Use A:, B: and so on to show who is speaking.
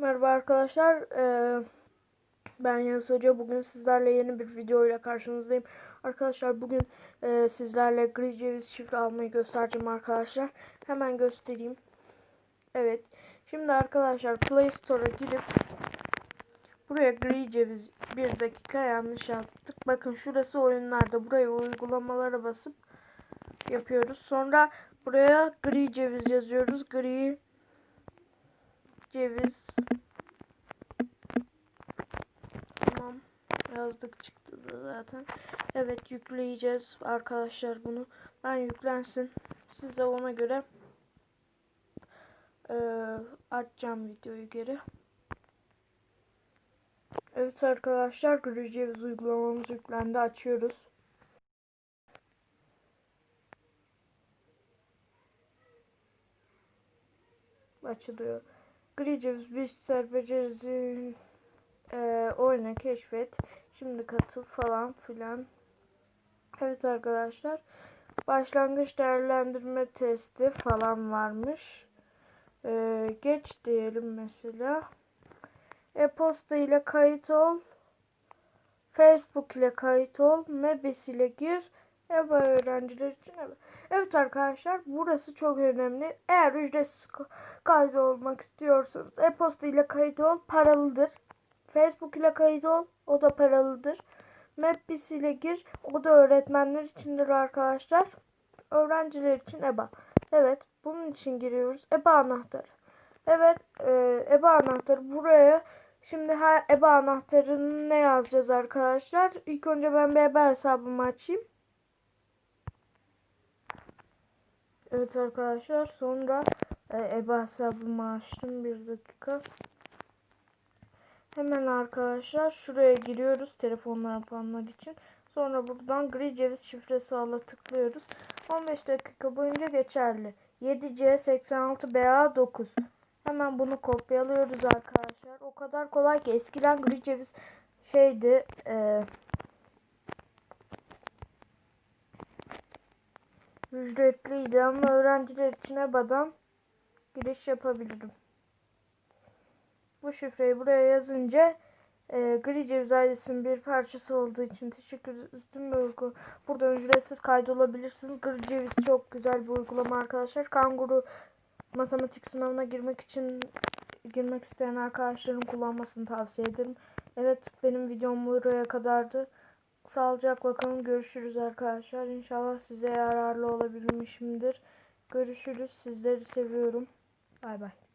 A: Merhaba arkadaşlar. Ee, ben Yunus Hoca. Bugün sizlerle yeni bir video ile karşınızdayım. Arkadaşlar bugün e, sizlerle gri ceviz şifre almayı göstereceğim arkadaşlar. Hemen göstereyim. Evet. Şimdi arkadaşlar Play Store'a girip buraya gri ceviz bir dakika yanlış yaptık. Bakın şurası oyunlarda. Buraya uygulamalara basıp yapıyoruz. Sonra buraya gri ceviz yazıyoruz. Gri ceviz. Tamam. Yazdık çıktı da zaten. Evet yükleyeceğiz arkadaşlar bunu. Ben yüklensin. Size ona göre e, açacağım videoyu geri. Evet arkadaşlar gri ceviz uygulamamız yüklendi. Açıyoruz. Açılıyor Gri ceviz, bilgisayar becerisi e, oyuna keşfet. Şimdi katıl falan filan. Evet arkadaşlar. Başlangıç değerlendirme testi falan varmış. E, geç diyelim mesela. E-posta ile kayıt ol. Facebook ile kayıt ol. Mebis ile gir. EBA öğrenciler için. Evet arkadaşlar burası çok önemli. Eğer ücretsiz kayıt olmak istiyorsanız e-posta ile kayıt ol paralıdır. Facebook ile kayıt ol o da paralıdır. Mapbis ile gir o da öğretmenler içindir arkadaşlar. Öğrenciler için EBA. Evet bunun için giriyoruz. EBA anahtarı. Evet e, EBA anahtarı buraya Şimdi her EBA anahtarını ne yazacağız arkadaşlar? İlk önce ben bir EBA hesabımı açayım. Evet arkadaşlar sonra e, EBA hesabımı açtım bir dakika. Hemen arkadaşlar şuraya giriyoruz telefonlar yapanlar için. Sonra buradan gri ceviz şifresi ala tıklıyoruz. 15 dakika boyunca geçerli. 7C86BA9 Hemen bunu kopyalıyoruz arkadaşlar. O kadar kolay ki eskiden gri ceviz şeydi. E, ücretliydi ama öğrenciler için EBA'dan giriş yapabilirim. Bu şifreyi buraya yazınca e, Gri Ceviz ailesinin bir parçası olduğu için teşekkür ederim. Uygu. Buradan ücretsiz kaydolabilirsiniz. Gri Ceviz çok güzel bir uygulama arkadaşlar. Kanguru matematik sınavına girmek için girmek isteyen arkadaşların kullanmasını tavsiye ederim. Evet benim videom buraya kadardı. Sağlıcakla kalın. Görüşürüz arkadaşlar. İnşallah size yararlı olabilmişimdir. Görüşürüz. Sizleri seviyorum. Bay bay.